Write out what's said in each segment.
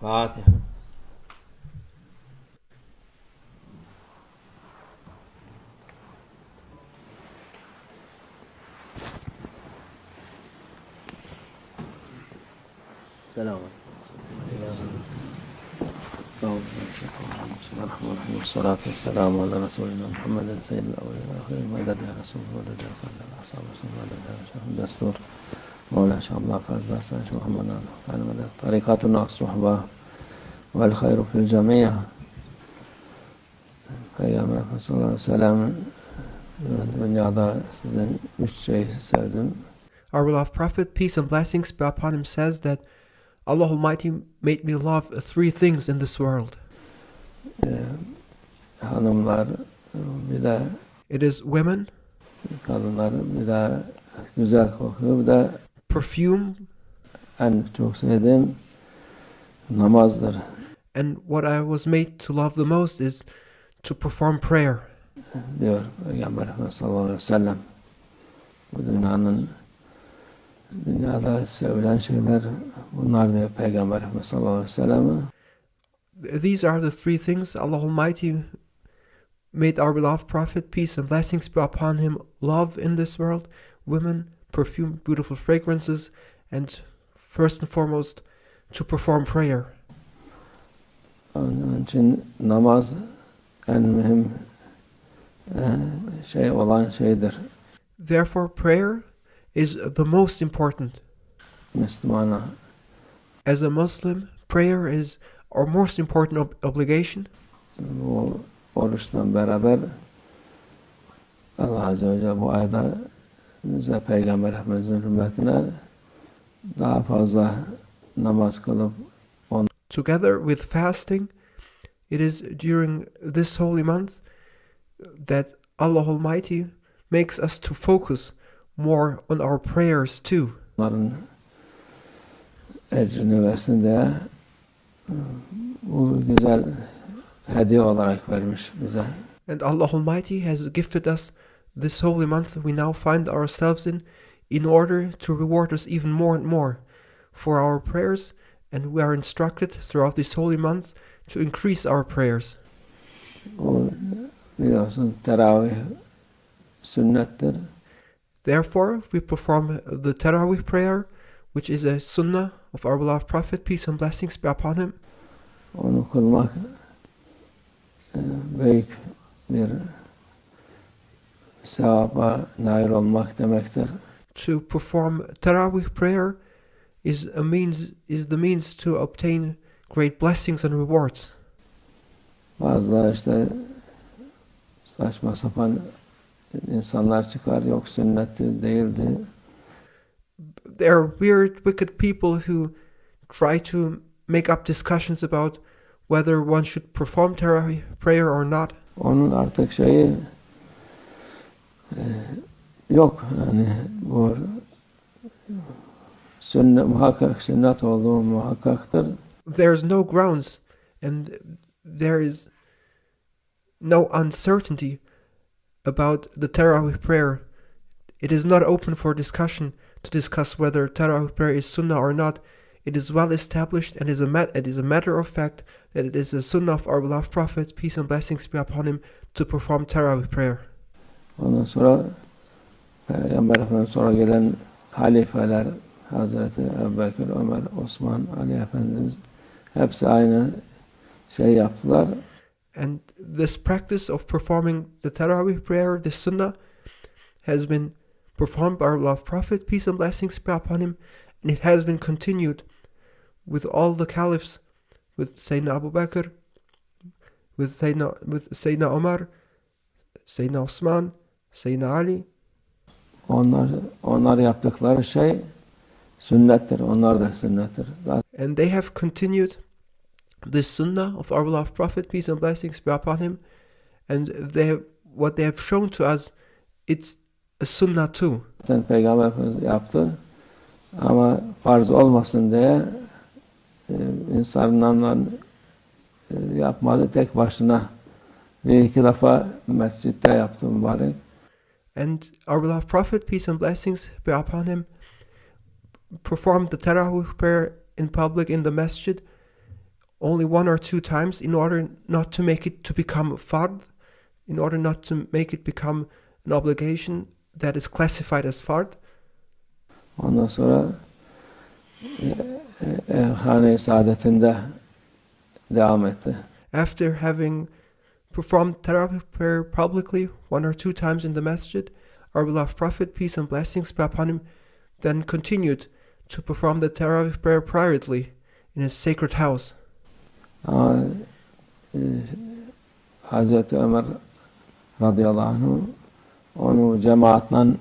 Fatiha. السلام بسم الله الرحمن الرحيم والصلاة والسلام على رسولنا محمد سيد الأولين والآخرين. مدد يا رسول مدد يا صلى الله عليه وسلم. مدد يا شيخ الدستور. مولانا شيخ الله فاز محمد على مدد طريقاتنا الصحبة والخير في الجميع Peygamber sallallahu aleyhi ve sellem dünyada sizin üç şey sevdim. Our beloved Prophet, peace and blessings be upon him, says that Allah Almighty made me love three things in this world. Hanımlar bir de It is women, kadınlar bir de güzel kokuyor bir de perfume, en çok sevdiğim namazdır. And what I was made to love the most is to perform prayer. diyor Peygamber sallallahu aleyhi ve sellem. Bu dünyanın dünyada sevilen şeyler bunlar diyor Peygamber sallallahu aleyhi ve sellem. These are the three things Allah Almighty made our beloved Prophet, peace and blessings be upon him, love in this world, women, perfume, beautiful fragrances, and first and foremost, to perform prayer. Onun için namaz en mühim e, şey olan şeydir. Therefore, prayer is the most important. Müslümana As a Muslim, prayer is our most important ob- obligation. bu oruçla beraber Allah Azze ve Celle bu ayda bize Peygamber Efendimiz'in hürmetine daha fazla namaz kılıp Together with fasting, it is during this holy month that Allah Almighty makes us to focus more on our prayers too. onların ecrini versin bu güzel hediye olarak vermiş bize. And Allah Almighty has gifted us this holy month we now find ourselves in in order to reward us even more and more for our prayers. And we are instructed throughout this holy month to increase our prayers. Therefore, we perform the Tarawih prayer, which is a sunnah of our beloved Prophet, peace and blessings be upon him. To perform Tarawih prayer is a means is the means to obtain great blessings and rewards. Bazıları işte saçma sapan insanlar çıkar yok sünnetli değildi. There are weird, wicked people who try to make up discussions about whether one should perform prayer or not. Onun artık şeyi e, eh, yok yani bu sünnet muhakkak sünnet olduğu muhakkaktır. There's no grounds and there is no uncertainty about the Tarawih prayer. It is not open for discussion to discuss whether Tarawih prayer is Sunnah or not. It is well established and is a mat- it is a matter of fact that it is a Sunnah of our beloved Prophet, peace and blessings be upon him, to perform Tarawih prayer. Ondan sonra Peygamber Efendimiz sonra gelen halifeler Hazreti Ebubekir, Ömer, Osman, Ali Efendimiz hepsi aynı şey yaptılar. And this practice of performing the Tarawih prayer, the Sunnah, has been performed by our beloved Prophet, peace and blessings be upon him, and it has been continued with all the caliphs, with Sayyidina Abu Bakr, with Sayyidina, with Sayyidina Omar, Sayyidina Osman, Sayyidina Ali, Onlar onlar yaptıkları şey sünnettir. Onlar da sünnettir. and they have continued this Sunnah of our beloved Prophet, peace and blessings be upon him, and they have, what they have shown to us, it's a Sunnah too. Peygamber Efendimiz yaptı. Ama farz olmasın diye e, insanlarla e, yapmadı tek başına. Bir iki defa mescitte yaptı mübarek. And our beloved Prophet, peace and blessings be upon him, performed the Tarawih prayer in public in the masjid, only one or two times in order not to make it to become fard, in order not to make it become an obligation that is classified as fard. Ondan sonra Saadet'inde devam etti. After having performed Tarawih prayer publicly one or two times in the masjid, our beloved Prophet, peace and blessings be upon him, then continued to perform the Tarawih prayer privately in his sacred house. Uh, uh, Ama e, Hazreti Ömer radıyallahu anh onu cemaatle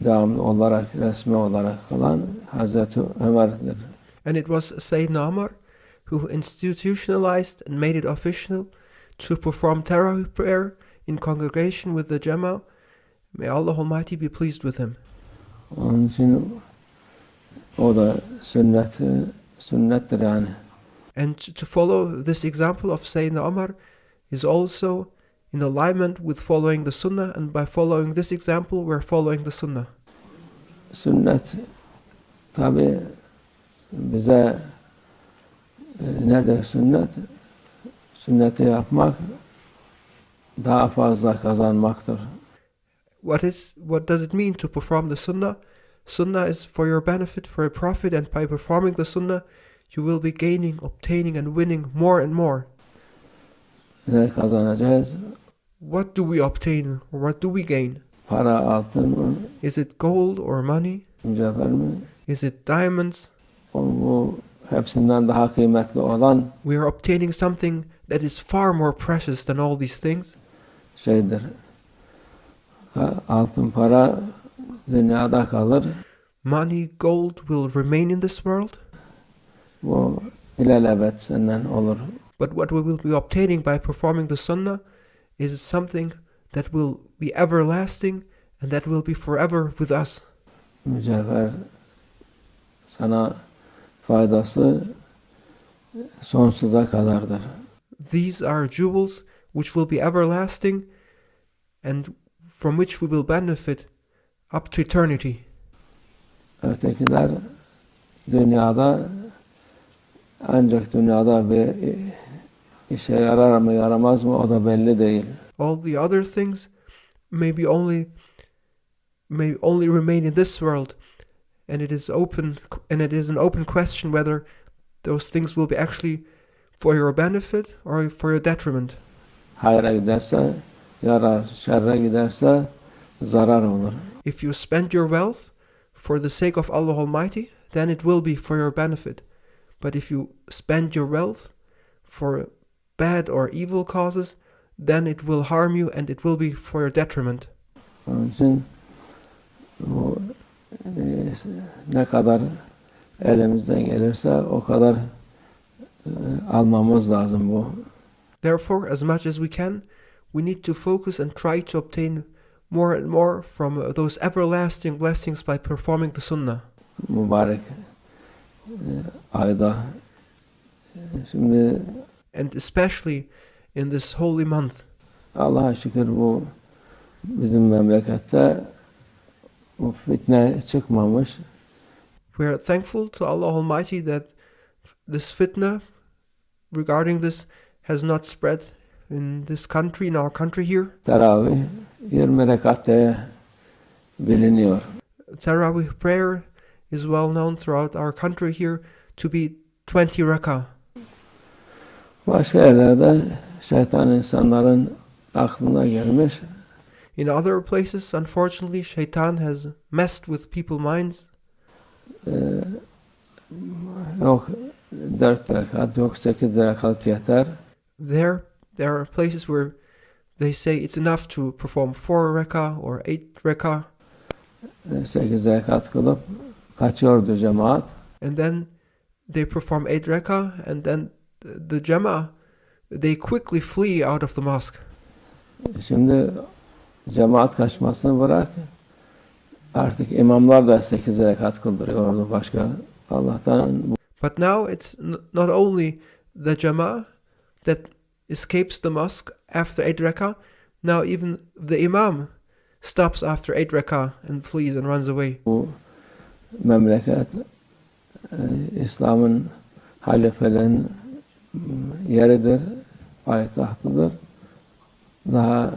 devamlı olarak resmi olarak kılan Hazreti Ömer'dir. And it was Sayyidina Umar who institutionalized and made it official to perform Tarawih prayer in congregation with the Jama. May Allah Almighty be pleased with him. Onun için o da sünnet sünnettir yani. And to follow this example of Sayyidina Umar is also in alignment with following the Sunnah, and by following this example, we're following the Sunnah. Sünnet tabi bize e, eh, nedir sünnet? Sünneti yapmak daha fazla kazanmaktır. What is what does it mean to perform the Sunnah? Sunnah is for your benefit, for a profit, and by performing the Sunnah, you will be gaining, obtaining, and winning more and more. What do we obtain, or what do we gain? Para, altın mı, Is it gold or money? Is it diamonds? Bu hepsinden daha kıymetli olan We are obtaining something that is far more precious than all these things. Altın para dünyada kalır. Money, gold will remain in this world, Bu ilelebet senden olur. but what we will be obtaining by performing the Sunnah is something that will be everlasting and that will be forever with us. Mücevher sana faydası sonsuza kadardır. These are jewels which will be everlasting and from which we will benefit up to eternity. Ötekiler dünyada ancak dünyada bir işe yarar mı yaramaz mı o da belli değil. All the other things may be only may only remain in this world and it is open and it is an open question whether those things will be actually for your benefit or for your detriment. Hayra giderse yarar, şerre giderse zarar olur. If you spend your wealth for the sake of Allah Almighty, then it will be for your benefit. But if you spend your wealth for bad or evil causes, then it will harm you and it will be for your detriment. Onun için bu e, ne kadar elimizden gelirse o kadar e, almamız lazım bu. Therefore, as much as we can, we need to focus and try to obtain more and more from uh, those everlasting blessings by performing the Sunnah. mübarek ayda. Şimdi And especially in this holy month. Allah'a şükür bu bizim memlekette bu fitne çıkmamış. We are thankful to Allah Almighty that this fitna regarding this has not spread in this country, in our country here. Teravih 20 rekat diye biliniyor. Tarawih prayer is well known throughout our country here to be 20 rakah. Başka yerlerde şeytan insanların aklına gelmiş. In other places, unfortunately, shaitan has messed with people's minds. Ee, yok 4 rekat, yok 8 rekat yeter. There, there are places where they say it's enough to perform 4 rakah or 8 rakah, 8 rekat kılıp kaçıyordu cemaat. and then they perform 8 rakah, and then the, Jama, they quickly flee out of the mosque. Şimdi cemaat kaçmasını bırak. Artık imamlar da 8 rekat kıldırıyordu başka Allah'tan. But now it's not only the Jama that escapes the mosque after 8 rakah, now even the Imam stops after 8 rakah and flees and runs away. E, İslam'ın halifelerin yeridir, payitahtıdır. Daha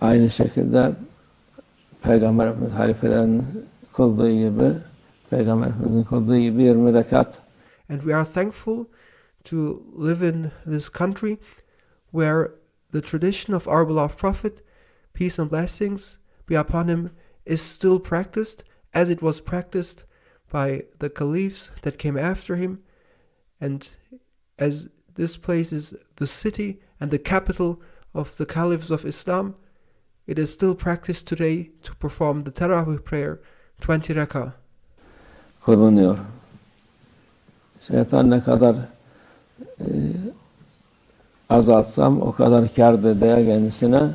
aynı şekilde Peygamber Efendimiz halifelerin kıldığı gibi Peygamber Efendimizin kıldığı gibi 20 rekat And we are thankful to live in this country where the tradition of our beloved Prophet, peace and blessings be upon him, is still practiced as it was practiced by the caliphs that came after him. And as this place is the city and the capital of the caliphs of Islam, it is still practiced today to perform the Tarawih prayer 20 rakah. kılınıyor. Şeytan ne kadar e, azaltsam o kadar kârdır diye kendisine.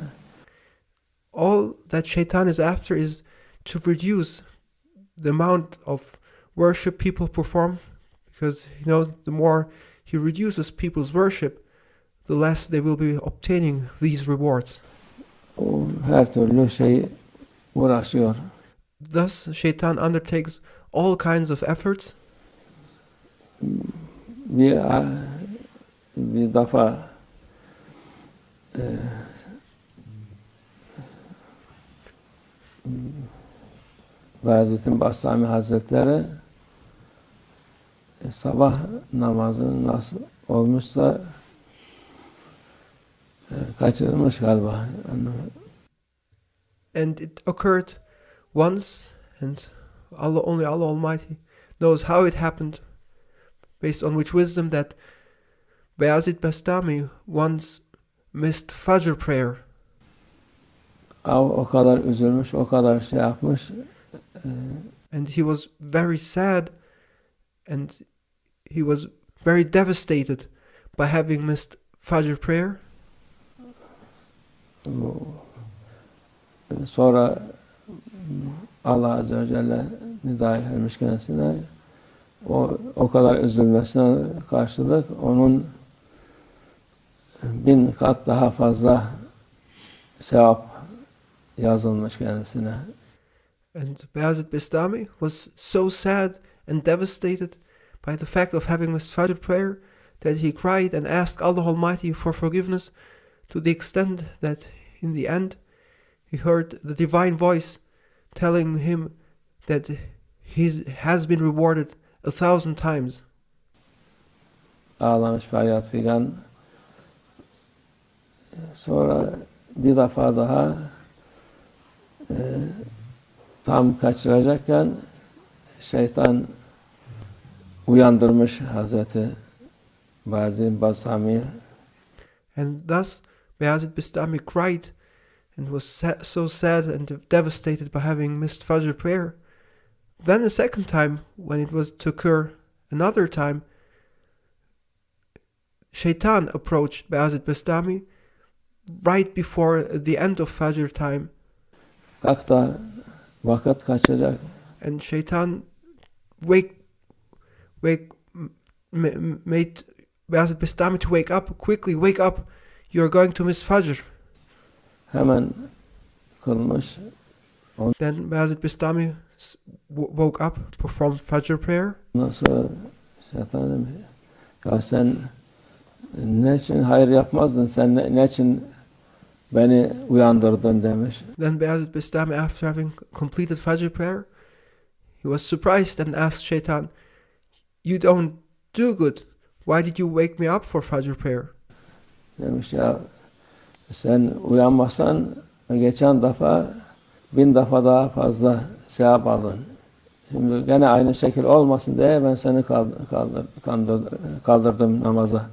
All that shaitan is after is to reduce the amount of worship people perform because he knows the more he reduces people's worship the less they will be obtaining these rewards. O her türlü şey uğraşıyor. thus shaitan undertakes all kinds of efforts. Bir bir defa e, Bayezid'in Bastami Hazretleri e, sabah namazını nasıl olmuşsa e, kaçırmış galiba. And it occurred once and Allah only Allah Almighty knows how it happened based on which wisdom that Bayazid Bastami once missed Fajr prayer o, o kadar üzülmüş, o kadar şey yapmış. and he was very sad and he was very devastated by having missed Fajr prayer Sonra Allah Azze ve Celle nidayı vermiş kendisine. O, o kadar üzülmesine karşılık onun bin kat daha fazla sevap yazılmış kendisine. And Bayazid Bastami was so sad and devastated by the fact of having missed Fajr prayer that he cried and asked Allah Almighty for forgiveness to the extent that in the end he heard the divine voice telling him that he has been rewarded a thousand times. Ağlamış feryat figan. Sonra bir defa daha e, tam kaçıracakken şeytan uyandırmış Hazreti. And thus Bayazid Bastami cried and was so sad and devastated by having missed Fajr prayer. Then a second time, when it was to occur another time, Shaitan approached Bayazid Bastami right before the end of Fajr time, da kaçacak. and Shaitan wake, wake, m- m- made Bayazid Bastami to wake up quickly. Wake up! You are going to miss Fajr. Hemen kılmış. Then s- w- woke up, performed Fajr prayer, Ondan sonra şeytan demiş. Ya sen ne için hayır yapmazdın? Sen ne, ne için beni uyandırdın demiş. Then Bayazid Bastami, after having completed Fajr prayer, he was surprised and asked Shaitan, You don't do good. Why did you wake me up for Fajr prayer? Demiş ya sen uyanmasan geçen defa bin defa daha fazla sevap aldın. Şimdi gene aynı şekil olmasın diye ben seni kaldır, kaldır, kandır- kaldırdım namaza.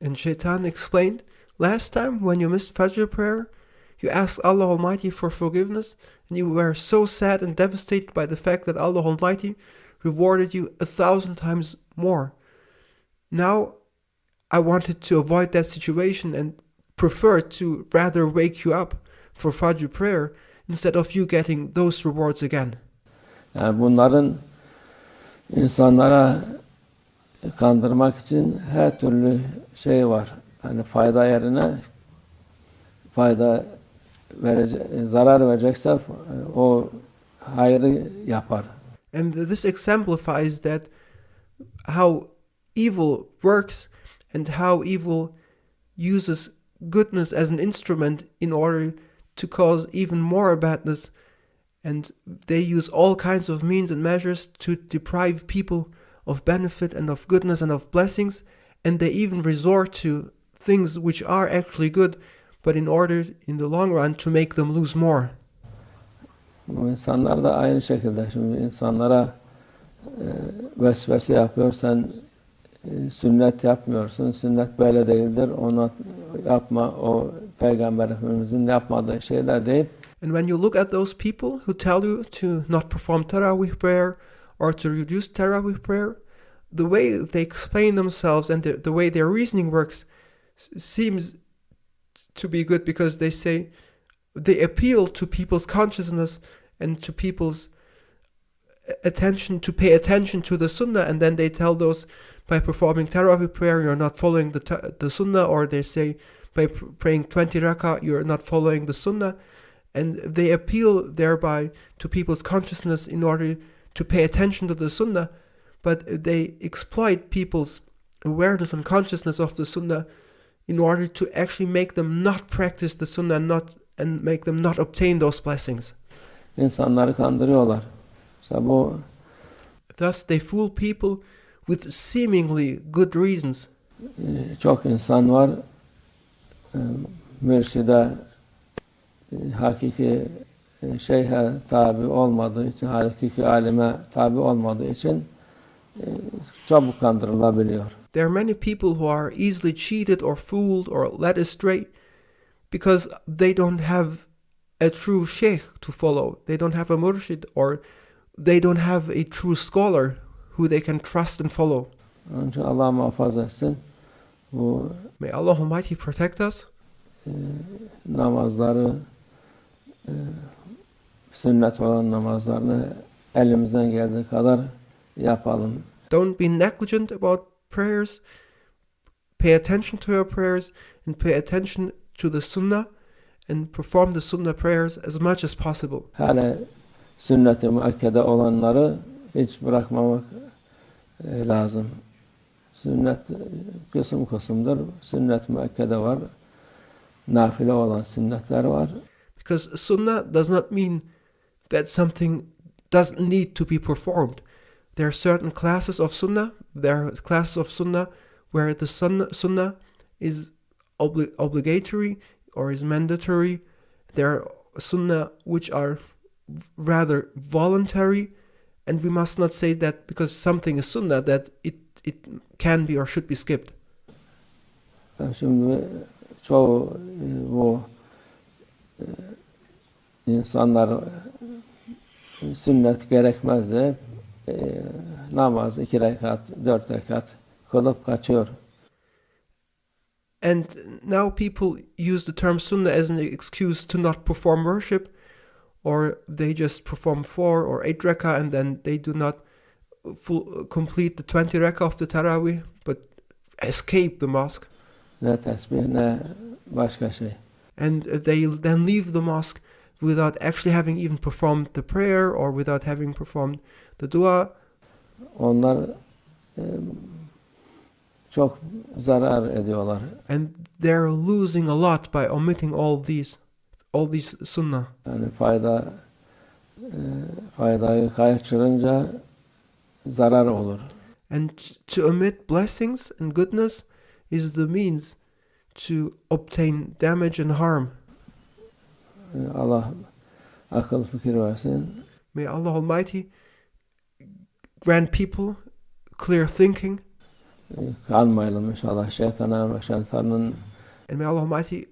And Shaitan explained, Last time when you missed Fajr prayer, you asked Allah Almighty for forgiveness, and you were so sad and devastated by the fact that Allah Almighty rewarded you a thousand times more. Now, I wanted to avoid that situation and prefer to rather wake you up for Fajr prayer instead of you getting those rewards again. Yani bunların insanlara kandırmak için her türlü şey var. Hani fayda yerine fayda verecek, zarar verecekse o hayrı yapar. And this exemplifies that how evil works and how evil uses goodness as an instrument in order to cause even more badness. And they use all kinds of means and measures to deprive people of benefit and of goodness and of blessings. And they even resort to things which are actually good, but in order, in the long run, to make them lose more. Insanlar da aynı şekilde şimdi insanlara e, vesvese yapıyor. Sen e, sünnet yapmıyorsun. Sünnet böyle değildir. Onu yapma. O Peygamber Efendimizin yapmadığı şeyler deyip And when you look at those people who tell you to not perform Tarawih prayer or to reduce Tarawih prayer, the way they explain themselves and the, the way their reasoning works seems to be good because they say they appeal to people's consciousness and to people's attention to pay attention to the sunnah and then they tell those by performing tarawih prayer you're not following the, the sunnah or they say by pr- praying 20 rakah you're not following the sunnah and they appeal thereby to people's consciousness in order to pay attention to the sunnah but they exploit people's awareness and consciousness of the sunnah in order to actually make them not practice the sunnah and not and make them not obtain those blessings insanları kandırıyorlar. İşte bu thus they fool people with seemingly good reasons çok insan var mürşide hakiki şeyhe tabi olmadığı için, hakiki alime tabi olmadığı için çabuk kandırılabiliyor. There are many people who are easily cheated or fooled or led astray because they don't have a true sheikh to follow. They don't have a murshid or they don't have a true scholar who they can trust and follow. Allah muhafaza etsin. Bu May Allah Almighty protect us e, namazları e, sünnet olan namazlarını elimizden geldiği kadar yapalım. Don't be negligent about prayers. Pay attention to your prayers and pay attention to the sunnah and perform the sunnah prayers as much as possible. Hele sünnet-i müakkede olanları hiç bırakmamak e, lazım. Sünnet kısım kısımdır. Sünnet müakkede var. Nafile olan sünnetler var. Because sunnah does not mean that something doesn't need to be performed. There are certain classes of sunnah. There are classes of sunnah where the sunnah, is obli- obligatory or is mandatory. There are sunnah which are rather voluntary, and we must not say that because something is sunnah that it it can be or should be skipped. Şimdi çoğu bu insanlar sünnet gerekmez de e, namaz iki rekat, dört rekat kılıp kaçıyor. And now people use the term sunnah as an excuse to not perform worship, or they just perform four or eight rakah and then they do not full, complete the 20 rakah of the Tarawih, but escape the mosque. Ne tesbih ne başka şey. And they then leave the mosque without actually having even performed the prayer or without having performed the dua. Onlar e, çok zarar ediyorlar. And they're losing a lot by omitting all these, all these sunnah. Yani fayda e, faydayı kaçırınca zarar olur. And to omit blessings and goodness is the means to obtain damage and harm. Allah akıl fikir versin. May Allah Almighty grant people clear thinking, Kanmayalım inşallah şeytana ve şeytanın. And may Allah Almighty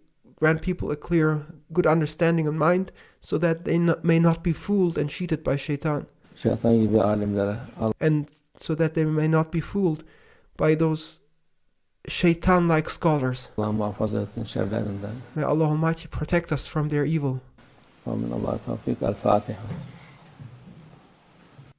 grant people a clear, good understanding of mind, so that they not, may not be fooled and cheated by shaitan, şeytan gibi alimlere. And so that they may not be fooled by those shaitan-like scholars. Allah muhafaza etsin şerlerinden. May Allah Almighty protect us from their evil. Amin. Allah tevfik. El Fatiha.